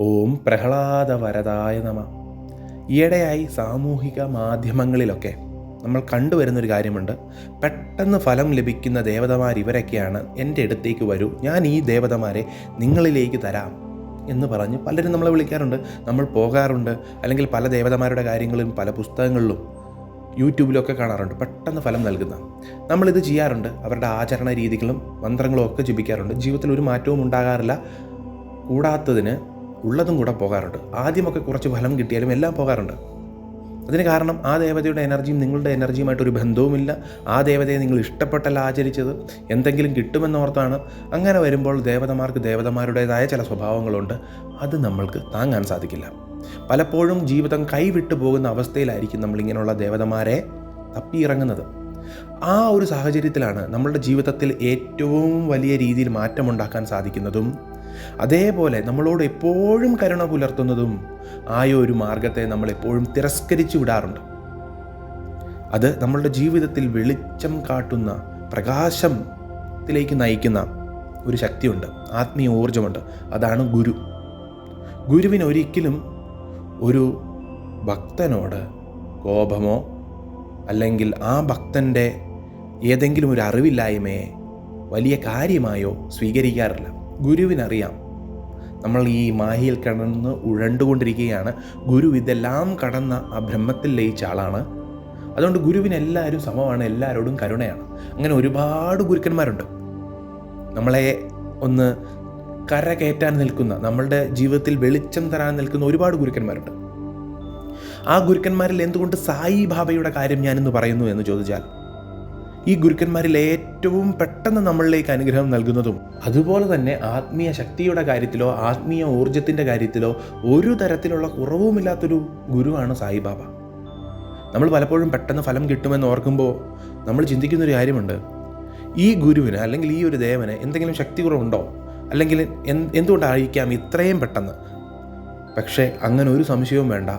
ഓം പ്രഹ്ലാദവരതായ നമ. ഈയിടെയായി സാമൂഹിക മാധ്യമങ്ങളിലൊക്കെ നമ്മൾ കണ്ടുവരുന്നൊരു കാര്യമുണ്ട്. പെട്ടെന്ന് ഫലം ലഭിക്കുന്ന ദേവതമാർ ഇവരൊക്കെയാണ് എന്റെ അടുത്തേക്ക് വരൂ. ഞാൻ ഈ ദേവതമാരെ നിങ്ങളിലേക്ക് തരാം എന്ന് പറഞ്ഞ് പലരും നമ്മളെ വിളിക്കാറുണ്ട്. നമ്മൾ പോകാറുണ്ട്. അല്ലെങ്കിൽ പല ദേവതമാരുടെ കാര്യങ്ങളും പല പുസ്തകങ്ങളിലും യൂട്യൂബിലൊക്കെ കാണാറുണ്ട്. പെട്ടെന്ന് ഫലം നൽകുന്ന. നമ്മളിത് ചെയ്യാറുണ്ട്. അവരുടെ ആചരണ രീതികളും മന്ത്രങ്ങളും ഒക്കെ ജപിക്കാറുണ്ട്. ജീവിതത്തിൽ ഒരു മാറ്റവും ഉണ്ടാകാറില്ല. കൂടാത്തതിന് ഉള്ളതും കൂടെ പോകാറുണ്ട്. ആദ്യമൊക്കെ കുറച്ച് ഫലം കിട്ടിയാലും എല്ലാം പോകാറുണ്ട്. അതിന് കാരണം ആ ദേവതയുടെ എനർജിയും നിങ്ങളുടെ എനർജിയുമായിട്ടൊരു ബന്ധവുമില്ല. ആ ദേവതയെ നിങ്ങൾ ഇഷ്ടപ്പെട്ടല്ല ആചരിച്ചത് എന്തെങ്കിലും കിട്ടുമെന്നോർത്താണ് അങ്ങനെ വരുമ്പോൾ ദേവതമാർക്ക് ദേവതമാരുടേതായ ചില സ്വഭാവങ്ങളുണ്ട്. അത് നമ്മൾക്ക് താങ്ങാൻ സാധിക്കില്ല. പലപ്പോഴും ജീവിതം കൈവിട്ടു പോകുന്ന അവസ്ഥയിലായിരിക്കും നമ്മളിങ്ങനെയുള്ള ദേവതമാരെ തപ്പിയിറങ്ങുന്നത്. ആ ഒരു സാഹചര്യത്തിലാണ് നമ്മളുടെ ജീവിതത്തിൽ ഏറ്റവും വലിയ രീതിയിൽ മാറ്റമുണ്ടാക്കാൻ സാധിക്കുന്നതും അതേപോലെ നമ്മളോട് എപ്പോഴും കരുണ പുലർത്തുന്നതും ആയ ഒരു മാർഗത്തെ നമ്മൾ എപ്പോഴും തിരസ്കരിച്ചു വിടാറുണ്ട്. അത് നമ്മളുടെ ജീവിതത്തിൽ വെളിച്ചം കാട്ടുന്ന പ്രകാശത്തിലേക്ക് നയിക്കുന്ന ഒരു ശക്തിയുണ്ട്. ആത്മീയ ഊർജമുണ്ട് അതാണ് ഗുരു. ഗുരുവിന് ഒരിക്കലും ഒരു ഭക്തനോട് കോപമോ അല്ലെങ്കിൽ ആ ഭക്തന്റെ ഏതെങ്കിലും ഒരു അറിവില്ലായ്മയെ വലിയ കാര്യമായോ സ്വീകരിക്കാറില്ല. ഗുരുവിനറിയാം. നമ്മൾ ഈ മാഹിയിൽ കടന്ന് ഉഴണ്ടുകൊണ്ടിരിക്കുകയാണ്. ഗുരു ഇതെല്ലാം കടന്ന ആ ബ്രഹ്മത്തിൽ ലയിച്ച ആളാണ്. അതുകൊണ്ട് ഗുരുവിന് എല്ലാവരും സമമാണ് എല്ലാവരോടും കരുണയാണ്. അങ്ങനെ ഒരുപാട് ഗുരുക്കന്മാരുണ്ട്. നമ്മളെ ഒന്ന് കര കയറ്റാൻ നിൽക്കുന്ന നമ്മളുടെ ജീവിതത്തിൽ വെളിച്ചം തരാൻ നിൽക്കുന്ന ഒരുപാട് ഗുരുക്കന്മാരുണ്ട്. ആ ഗുരുക്കന്മാരിൽ എന്തുകൊണ്ട് സായി ബാബയുടെ കാര്യം ഞാനിന്ന് പറയുന്നു എന്ന് ചോദിച്ചാൽ ഈ ഗുരുക്കന്മാരിൽ ഏറ്റവും പെട്ടെന്ന് നമ്മളിലേക്ക് അനുഗ്രഹം നൽകുന്നതും അതുപോലെ തന്നെ ആത്മീയ ശക്തിയുടെ കാര്യത്തിലോ ആത്മീയ ഊർജത്തിന്റെ കാര്യത്തിലോ ഒരു തരത്തിലുള്ള കുറവുമില്ലാത്തൊരു ഗുരുവാണ് സായിബാബ. നമ്മൾ പലപ്പോഴും പെട്ടെന്ന് ഫലം കിട്ടുമെന്ന് ഓർക്കുമ്പോൾ നമ്മൾ ചിന്തിക്കുന്നൊരു കാര്യമുണ്ട്. ഈ ഗുരുവിന് അല്ലെങ്കിൽ ഈ ഒരു ദേവന് എന്തെങ്കിലും ശക്തി കുറവുണ്ടോ? അല്ലെങ്കിൽ എന്ത് എന്തുകൊണ്ടായിരിക്കാം ഇത്രയും പെട്ടെന്ന്? പക്ഷേ അങ്ങനെ ഒരു സംശയവും വേണ്ട.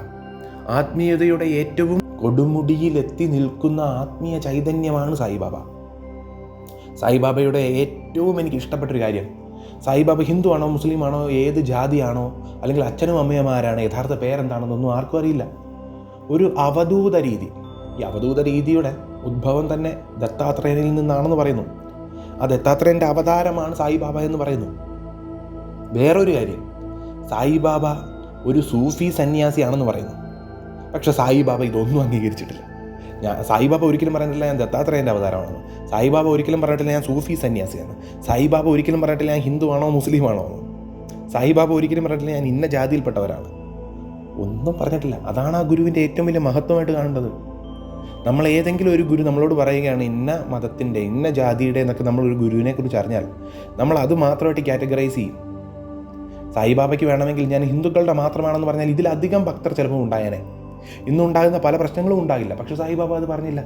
ആത്മീയതയുടെ ഏറ്റവും കൊടുമുടിയിലെത്തി നിൽക്കുന്ന ആത്മീയ ചൈതന്യമാണ് സായിബാബ. സായിബാബയുടെ ഏറ്റവും എനിക്ക് ഇഷ്ടപ്പെട്ടൊരു കാര്യം സായിബാബ ഹിന്ദു ആണോ മുസ്ലിം ആണോ ഏത് ജാതിയാണോ അല്ലെങ്കിൽ അച്ഛനും അമ്മയമാരാണ് യഥാർത്ഥ പേരെന്താണെന്നൊന്നും ആർക്കും അറിയില്ല. ഒരു അവധൂത രീതി ഈ അവധൂത രീതിയുടെ ഉദ്ഭവം തന്നെ ദത്താത്രേയനിൽ നിന്നാണെന്ന് പറയുന്നു. ആ ദത്താത്രേയന്റെ അവതാരമാണ് സായിബാബ എന്ന് പറയുന്നു. വേറൊരു കാര്യം സായിബാബ ഒരു സൂഫി സന്യാസിയാണെന്ന് പറയുന്നു. പക്ഷെ സായിബാബ ഇതൊന്നും അംഗീകരിച്ചിട്ടില്ല. ഞാൻ സായിബാബ ഒരിക്കലും പറഞ്ഞിട്ടില്ല ഞാൻ ദത്താത്രേയന്റെ അവതാരമാണെന്ന് സായിബാബ ഒരിക്കലും പറഞ്ഞിട്ടില്ല ഞാൻ സൂഫി സന്യാസിയാണ്. സായിബാബ ഒരിക്കലും പറഞ്ഞിട്ടില്ല ഞാൻ ഹിന്ദു ആണോ മുസ്ലിം ആണോ എന്ന് സായിബാബ ഒരിക്കലും പറഞ്ഞിട്ടില്ല ഞാൻ ഇന്ന ജാതിയിൽപ്പെട്ടവരാണ്. ഒന്നും പറഞ്ഞിട്ടില്ല. അതാണ് ആ ഗുരുവിന്റെ ഏറ്റവും വലിയ മഹത്വമായിട്ട് കാണേണ്ടത്. നമ്മൾ ഏതെങ്കിലും ഒരു ഗുരു നമ്മളോട് പറയുകയാണ് ഇന്ന മതത്തിന്റെ ഇന്ന ജാതിയുടെ എന്നൊക്കെ നമ്മൾ ഒരു ഗുരുവിനെ കുറിച്ച് അറിഞ്ഞാൽ നമ്മൾ അത് മാത്രമായിട്ട് കാറ്റഗറൈസ് ചെയ്യും. സായിബാബയ്ക്ക് വേണമെങ്കിൽ ഞാൻ ഹിന്ദുക്കളുടെ മാത്രമാണെന്ന് പറഞ്ഞാൽ ഇതിലധികം ഭക്തർ ചിലപ്പോൾ ഉണ്ടായേനെ. ഇന്നുണ്ടാകുന്ന പല പ്രശ്നങ്ങളും ഉണ്ടാകില്ല. പക്ഷെ സായിബാബ അത് പറഞ്ഞില്ല.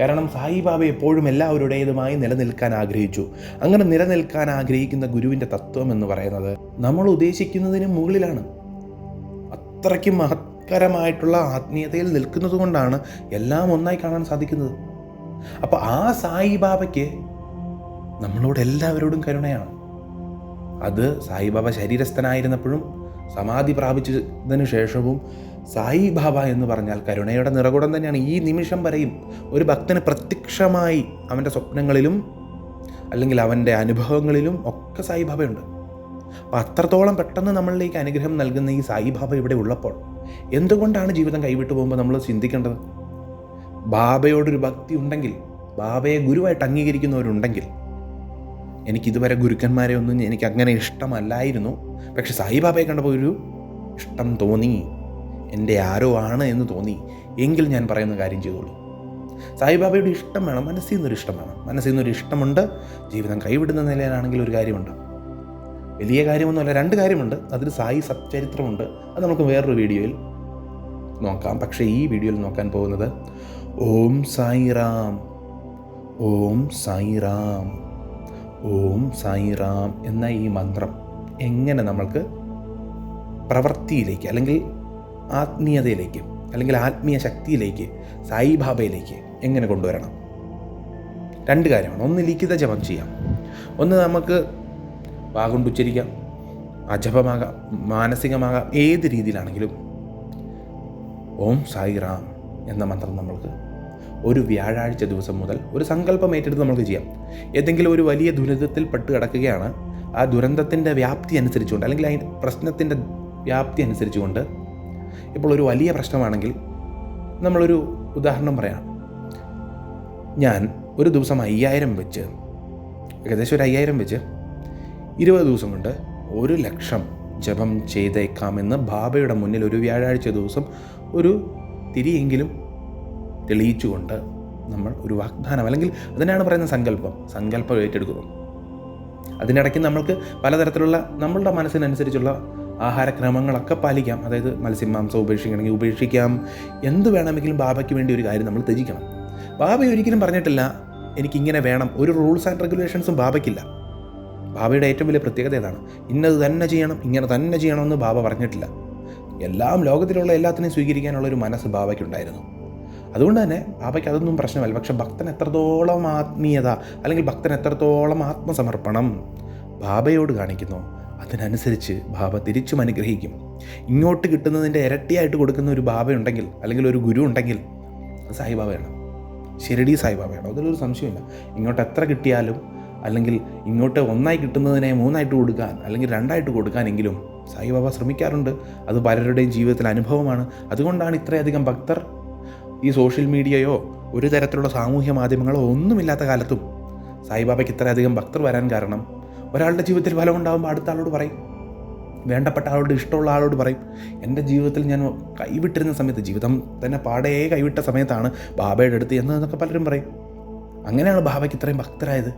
കാരണം സായിബാബ എപ്പോഴും എല്ലാവരുടേതുമായി നിലനിൽക്കാൻ ആഗ്രഹിച്ചു. അങ്ങനെ നിലനിൽക്കാൻ ആഗ്രഹിക്കുന്ന ഗുരുവിന്റെ തത്വം എന്ന് പറയുന്നത് നമ്മൾ ഉദ്ദേശിക്കുന്നതിന് മുകളിലാണ്. അത്രയ്ക്ക് മഹത്കരമായിട്ടുള്ള ആത്മീയതയിൽ നിൽക്കുന്നത് കൊണ്ടാണ് എല്ലാം ഒന്നായി കാണാൻ സാധിക്കുന്നത്. അപ്പോൾ ആ സായിബാബയ്ക്ക് നമ്മളോട് എല്ലാവരോടും കരുണയാണ്. അത് സായിബാബ ശരീരസ്ഥനായിരുന്നപ്പോഴും സമാധി പ്രാപിച്ചതിന് ശേഷവും സായിബാബ എന്ന് പറഞ്ഞാൽ കരുണയുടെ നിറകുടം തന്നെയാണ്. ഈ നിമിഷം വരെയും ഒരു ഭക്തന് പ്രത്യക്ഷമായി അവന്റെ സ്വപ്നങ്ങളിലും അല്ലെങ്കിൽ അവന്റെ അനുഭവങ്ങളിലും ഒക്കെ സായിബാബയുണ്ട് അപ്പം അത്രത്തോളം പെട്ടെന്ന് നമ്മളിലേക്ക് അനുഗ്രഹം നൽകുന്ന ഈ സായിബാബ ഇവിടെ ഉള്ളപ്പോൾ എന്തുകൊണ്ടാണ് ജീവിതം കൈവിട്ടു പോകുമ്പോൾ നമ്മൾ ചിന്തിക്കേണ്ടത്? ബാബയോടൊരു ഭക്തി ഉണ്ടെങ്കിൽ ബാബയെ ഗുരുവായിട്ട് അംഗീകരിക്കുന്നവരുണ്ടെങ്കിൽ എനിക്കിതുവരെ ഗുരുക്കന്മാരെ ഒന്നും എനിക്ക് അങ്ങനെ ഇഷ്ടമല്ലായിരുന്നു. പക്ഷെ സായിബാബയെ കണ്ടപ്പോൾ ഒരു ഇഷ്ടം തോന്നി. എന്റെ ആരോ ആണ് എന്ന് തോന്നി എങ്കിൽ ഞാൻ പറയുന്ന കാര്യം ചെയ്തോളൂ. സായിബാബയുടെ ഇഷ്ടം വേണം മനസ്സിൽ നിന്നൊരു ഇഷ്ടം വേണം മനസ്സിൽ നിന്നൊരു ഇഷ്ടമുണ്ട് ജീവിതം കൈവിടുന്ന നിലയിലാണെങ്കിൽ ഒരു കാര്യമുണ്ട്. വലിയ കാര്യമൊന്നുമല്ല രണ്ട് കാര്യമുണ്ട്. അതിൽ സായി സച്ചരിത്രമുണ്ട്. അത് നമുക്ക് വേറൊരു വീഡിയോയിൽ നോക്കാം. പക്ഷേ ഈ വീഡിയോയിൽ നോക്കാൻ പോകുന്നത് ഓം സായിറാം ഓം സായിറാം ഓം സായിറാം എന്ന ഈ മന്ത്രം എങ്ങനെ നമ്മൾക്ക് പ്രവൃത്തിയിലേക്ക് അല്ലെങ്കിൽ ആത്മീയതയിലേക്ക് അല്ലെങ്കിൽ ആത്മീയ ശക്തിയിലേക്ക് സായിബാബയിലേക്ക് എങ്ങനെ കൊണ്ടുവരണം? രണ്ട് കാര്യമാണ്. ഒന്ന് ലിഖിത ജപം ചെയ്യാം. ഒന്ന് നമുക്ക് വാഗുണ്ടുച്ചരിക്കാം. അജപമാകാം മാനസികമാകാം ഏത് രീതിയിലാണെങ്കിലും ഓം സായി റാം എന്ന മന്ത്രം നമ്മൾക്ക് ഒരു വ്യാഴാഴ്ച ദിവസം മുതൽ ഒരു സങ്കല്പം ഏറ്റെടുത്ത് നമുക്ക് ചെയ്യാം. ഏതെങ്കിലും ഒരു വലിയ ദുരിതത്തിൽ പെട്ട് കിടക്കുകയാണ്. ആ ദുരന്തത്തിന്റെ വ്യാപ്തി അനുസരിച്ചുകൊണ്ട് അല്ലെങ്കിൽ അതിന്റെ പ്രശ്നത്തിന്റെ വ്യാപ്തി അനുസരിച്ചുകൊണ്ട് ഇപ്പോൾ ഒരു വലിയ പ്രശ്നമാണെങ്കിൽ നമ്മളൊരു ഉദാഹരണം പറയാം. ഞാൻ ഒരു ദിവസം അയ്യായിരം വെച്ച് ഏകദേശം ഒരു അയ്യായിരം വെച്ച് ഇരുപത് ദിവസം കൊണ്ട് ഒരു ലക്ഷം ജപം ചെയ്തേക്കാമെന്ന് ബാബയുടെ മുന്നിൽ ഒരു വ്യാഴാഴ്ച ദിവസം ഒരു തിരിയെങ്കിലും തെളിയിച്ചുകൊണ്ട് നമ്മൾ ഒരു വാഗ്ദാനം അല്ലെങ്കിൽ അതിനാണ് പറയുന്ന സങ്കല്പം. സങ്കല്പം ഏറ്റെടുക്കുന്നു. അതിനിടയ്ക്ക് നമ്മൾക്ക് പലതരത്തിലുള്ള നമ്മളുടെ മനസ്സിനനുസരിച്ചുള്ള ആഹാരക്രമങ്ങളൊക്കെ പാലിക്കാം. അതായത് മത്സ്യമാംസം ഉപേക്ഷിക്കണമെങ്കിൽ ഉപേക്ഷിക്കാം. എന്ത് വേണമെങ്കിലും ബാബയ്ക്ക് വേണ്ടി ഒരു കാര്യം നമ്മൾ ത്യജിക്കണം. ബാബ ഒരിക്കലും പറഞ്ഞിട്ടില്ല എനിക്കിങ്ങനെ വേണം. ഒരു റൂൾസ് ആൻഡ് റെഗുലേഷൻസും ബാബയ്ക്കില്ല. ബാബയുടെ ഏറ്റവും വലിയ പ്രത്യേകത ഏതാണ്? ഇന്നത് തന്നെ ചെയ്യണം ഇങ്ങനെ തന്നെ ചെയ്യണമെന്ന് ബാബ പറഞ്ഞിട്ടില്ല. എല്ലാം ലോകത്തിലുള്ള എല്ലാത്തിനെയും സ്വീകരിക്കാനുള്ള ഒരു മനസ്സ് ബാബയ്ക്കുണ്ടായിരുന്നു. അതുകൊണ്ട് തന്നെ ബാബയ്ക്ക് അതൊന്നും പ്രശ്നമല്ല. പക്ഷെ ഭക്തൻ എത്രത്തോളം ആത്മീയത അല്ലെങ്കിൽ ഭക്തൻ എത്രത്തോളം ആത്മസമർപ്പണം ബാബയോട് കാണിക്കുന്നു. അതിനനുസരിച്ച് ബാബ തിരിച്ചും അനുഗ്രഹിക്കും. ഇങ്ങോട്ട് കിട്ടുന്നതിന്റെ ഇരട്ടിയായിട്ട് കൊടുക്കുന്ന ഒരു ബാബയുണ്ടെങ്കിൽ അല്ലെങ്കിൽ ഒരു ഗുരു ഉണ്ടെങ്കിൽ സായിബാബയാണ് ശിരടി സായിബാബയാണ് അതിലൊരു സംശയമില്ല ഇങ്ങോട്ട് എത്ര കിട്ടിയാലും അല്ലെങ്കിൽ ഇങ്ങോട്ട് ഒന്നായി കിട്ടുന്നതിനെ മൂന്നായിട്ട് കൊടുക്കാൻ അല്ലെങ്കിൽ രണ്ടായിട്ട് കൊടുക്കാനെങ്കിലും സായിബാബ ശ്രമിക്കാറുണ്ട്. അത് പലരുടെയും ജീവിതത്തിൽ അനുഭവമാണ്. അതുകൊണ്ടാണ് ഇത്രയധികം ഭക്തർ ഈ സോഷ്യൽ മീഡിയയോ ഒരു തരത്തിലുള്ള സാമൂഹ്യ മാധ്യമങ്ങളോ ഒന്നുമില്ലാത്ത കാലത്തും സായിബാബയ്ക്ക് ഇത്രയധികം ഭക്തർ വരാൻ കാരണം ഒരാളുടെ ജീവിതത്തിൽ ഫലം ഉണ്ടാകുമ്പോൾ അടുത്ത ആളോട് പറയും. വേണ്ടപ്പെട്ട ആളോട് ഇഷ്ടമുള്ള ആളോട് പറയും. എന്റെ ജീവിതത്തിൽ ഞാൻ കൈവിട്ടിരുന്ന സമയത്ത് ജീവിതം തന്നെ പാടേ കൈവിട്ട സമയത്താണ് ബാബയുടെ അടുത്ത് എന്നൊക്കെ പലരും പറയും. അങ്ങനെയാണ് ബാബയ്ക്ക് ഇത്രയും ഭക്തരായത്.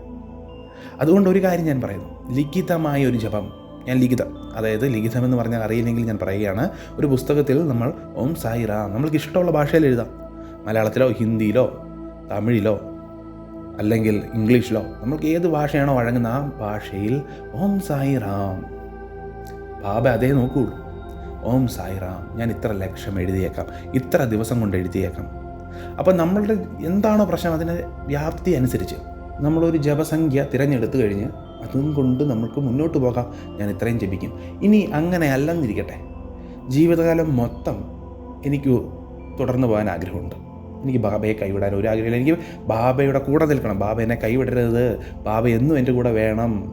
അതുകൊണ്ട് ഒരു കാര്യം ഞാൻ പറയുന്നു. ലിഖിതമായ ഒരു ജപം ഞാൻ ലിഖിതം അതായത് ലിഖിതം എന്ന് പറഞ്ഞാൽ അറിയില്ലെങ്കിൽ ഞാൻ പറയുകയാണ്. ഒരു പുസ്തകത്തിൽ നമ്മൾ ഓം സായിറ നമ്മൾക്ക് ഇഷ്ടമുള്ള ഭാഷയിൽ എഴുതാം. മലയാളത്തിലോ ഹിന്ദിയിലോ തമിഴിലോ അല്ലെങ്കിൽ ഇംഗ്ലീഷിലോ നമ്മൾക്ക് ഏത് ഭാഷയാണോ വഴങ്ങുന്ന ആ ഭാഷയിൽ ഓം സായി റാം. ബാബ അതേ നോക്കുകയുള്ളൂ ഓം സായി റാം ഞാൻ ഇത്ര ലക്ഷം എഴുതിയേക്കാം ഇത്ര ദിവസം കൊണ്ട് എഴുതിയേക്കാം. അപ്പം നമ്മളുടെ എന്താണോ പ്രശ്നം അതിന്റെ വ്യാപ്തി അനുസരിച്ച് നമ്മളൊരു ജപസംഖ്യ തിരഞ്ഞെടുത്ത് കഴിഞ്ഞ് അതും കൊണ്ട് നമുക്ക് മുന്നോട്ട് പോകാം ഞാൻ ഇത്രയും ജപിക്കും. ഇനി അങ്ങനെ അല്ലെന്നിരിക്കട്ടെ. ജീവിതകാലം മൊത്തം എനിക്ക് തുടർന്ന് പോകാൻ ആഗ്രഹമുണ്ട്. എനിക്ക് ബാബയെ കൈവിടാൻ ഒരു ആഗ്രഹമില്ല. എനിക്ക് ബാബയുടെ കൂടെ നിൽക്കണം. ബാബ എന്നെ കൈവിടരുത്. ബാബ എന്നും എന്റെ കൂടെ വേണം.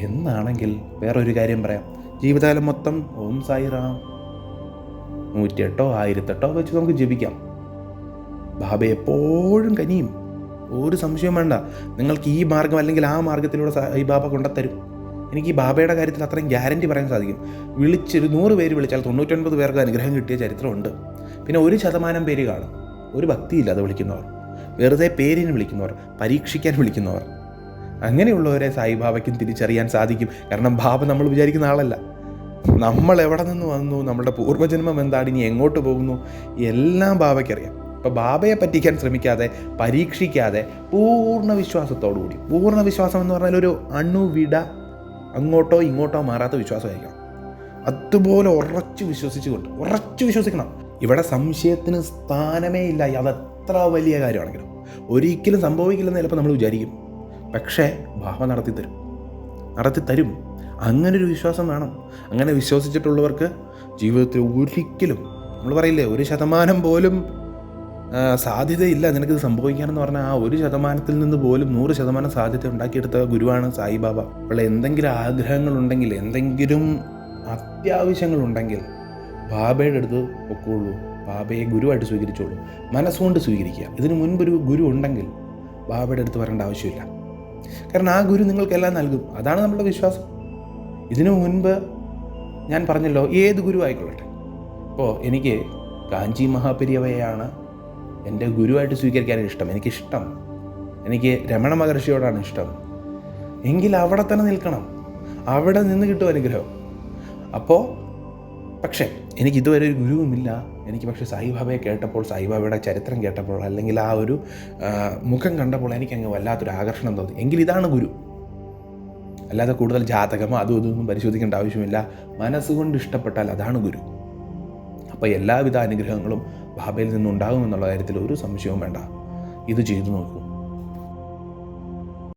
എന്നാണെങ്കിൽ വേറൊരു കാര്യം പറയാം. ജീവിതകാലം മൊത്തം ഓം സായിറാം നൂറ്റിയെട്ടോ ആയിരത്തെട്ടോ വെച്ച് നമുക്ക് ജപിക്കാം ബാബ എപ്പോഴും കനിയും. ഒരു സംശയവും വേണ്ട. നിങ്ങൾക്ക് ഈ മാർഗം അല്ലെങ്കിൽ ആ മാർഗത്തിലൂടെ ഈ ബാബ കൊണ്ടുത്തരും. എനിക്ക് ഈ ബാബയുടെ കാര്യത്തിൽ അത്രയും ഗ്യാരണ്ടി പറയാൻ സാധിക്കും. വിളിച്ചൊരു നൂറ് പേര് വിളിച്ചാൽ തൊണ്ണൂറ്റൊൻപത് പേർക്ക് അനുഗ്രഹം കിട്ടിയ ചരിത്രമുണ്ട്. പിന്നെ ഒരു ശതമാനം പേര് കാണും. ഒരു ഭക്തിയില്ലാതെ വിളിക്കുന്നവർ. വെറുതെ പേരിന് വിളിക്കുന്നവർ പരീക്ഷിക്കാൻ വിളിക്കുന്നവർ. അങ്ങനെയുള്ളവരെ സായിബാബയ്ക്കും തിരിച്ചറിയാൻ സാധിക്കും. കാരണം ബാബ നമ്മൾ വിചാരിക്കുന്ന ആളല്ല. നമ്മൾ എവിടെ നിന്ന് വന്നു നമ്മുടെ പൂർവജന്മം എന്താണ് ഇനി എങ്ങോട്ട് പോകുന്നു എല്ലാം ബാബയ്ക്കറിയാം. അപ്പോൾ ബാബയെ പറ്റിക്കാൻ ശ്രമിക്കാതെ പരീക്ഷിക്കാതെ പൂർണ വിശ്വാസത്തോടു കൂടി. പൂർണ വിശ്വാസം എന്ന് പറഞ്ഞാൽ ഒരു അണുവിട അങ്ങോട്ടോ ഇങ്ങോട്ടോ മാറാത്ത വിശ്വാസമായിരിക്കണം. അതുപോലെ ഉറച്ചു വിശ്വസിച്ചുകൊണ്ട് ഉറച്ചു വിശ്വസിക്കണം. ഇവിടെ സംശയത്തിന് സ്ഥാനമേ ഇല്ല. അതത്ര വലിയ കാര്യമാണെങ്കിലും. ഒരിക്കലും സംഭവിക്കില്ലെന്ന് ചിലപ്പോൾ നമ്മൾ വിചാരിക്കും. പക്ഷേ ഭാവ നടത്തി തരും. നടത്തി തരും. അങ്ങനൊരു വിശ്വാസം വേണം. അങ്ങനെ വിശ്വസിച്ചിട്ടുള്ളവർക്ക് ജീവിതത്തിൽ ഒരിക്കലും നമ്മൾ പറയില്ലേ ഒരു ശതമാനം പോലും സാധ്യതയില്ല നിനക്കിത് സംഭവിക്കാനെന്ന് പറഞ്ഞാൽ ആ ഒരു ശതമാനത്തിൽ നിന്ന് പോലും നൂറ് ശതമാനം സാധ്യത ഉണ്ടാക്കിയെടുത്ത ഗുരുവാണ് സായിബാബ. ഉള്ള എന്തെങ്കിലും ആഗ്രഹങ്ങളുണ്ടെങ്കിൽ എന്തെങ്കിലും അത്യാവശ്യങ്ങളുണ്ടെങ്കിൽ ബാബയുടെ അടുത്ത് പൊക്കോളൂ. ബാബയെ ഗുരുവായിട്ട് സ്വീകരിച്ചോളൂ. മനസ്സുകൊണ്ട് സ്വീകരിക്കുക. ഇതിനു മുൻപൊരു ഗുരു ഉണ്ടെങ്കിൽ ബാബയുടെ അടുത്ത് വരേണ്ട ആവശ്യമില്ല. കാരണം ആ ഗുരു നിങ്ങൾക്കെല്ലാം നൽകും. അതാണ് നമ്മുടെ വിശ്വാസം. ഇതിനു മുൻപ് ഞാൻ പറഞ്ഞല്ലോ ഏത് ഗുരു ആയിക്കൊള്ളട്ടെ. ഇപ്പോൾ എനിക്ക് കാഞ്ചി മഹാപെരിയവയാണ് എന്റെ ഗുരുവായിട്ട് സ്വീകരിക്കാൻ ഇഷ്ടം. എനിക്കിഷ്ടം. എനിക്ക് രമണ മഹർഷിയോടാണ് ഇഷ്ടം. എങ്കിൽ അവിടെ തന്നെ നിൽക്കണം. അവിടെ നിന്ന് കിട്ടും അനുഗ്രഹം. അപ്പോൾ പക്ഷേ എനിക്ക് ഇതുവരെ ഒരു ഗുരുവുമില്ല. എനിക്ക് പക്ഷേ സായിബാബയെ കേട്ടപ്പോൾ സായിബാബയുടെ ചരിത്രം കേട്ടപ്പോൾ അല്ലെങ്കിൽ ആ ഒരു മുഖം കണ്ടപ്പോൾ എനിക്ക് എനിക്കങ്ങ് വല്ലാത്തൊരു ആകർഷണം തോന്നി. എങ്കിൽ ഇതാണ് ഗുരു. അല്ലാതെ കൂടുതൽ ജാതകമോ അതും ഇതൊന്നും പരിശോധിക്കേണ്ട ആവശ്യമില്ല. മനസ്സുകൊണ്ട് ഇഷ്ടപ്പെട്ടാൽ അതാണ് ഗുരു. അപ്പോൾ എല്ലാവിധ അനുഗ്രഹങ്ങളും ബാബയിൽ നിന്നുണ്ടാകുമെന്നുള്ള കാര്യത്തിൽ ഒരു സംശയവും വേണ്ട. ഇത് ചെയ്തു നോക്കൂ.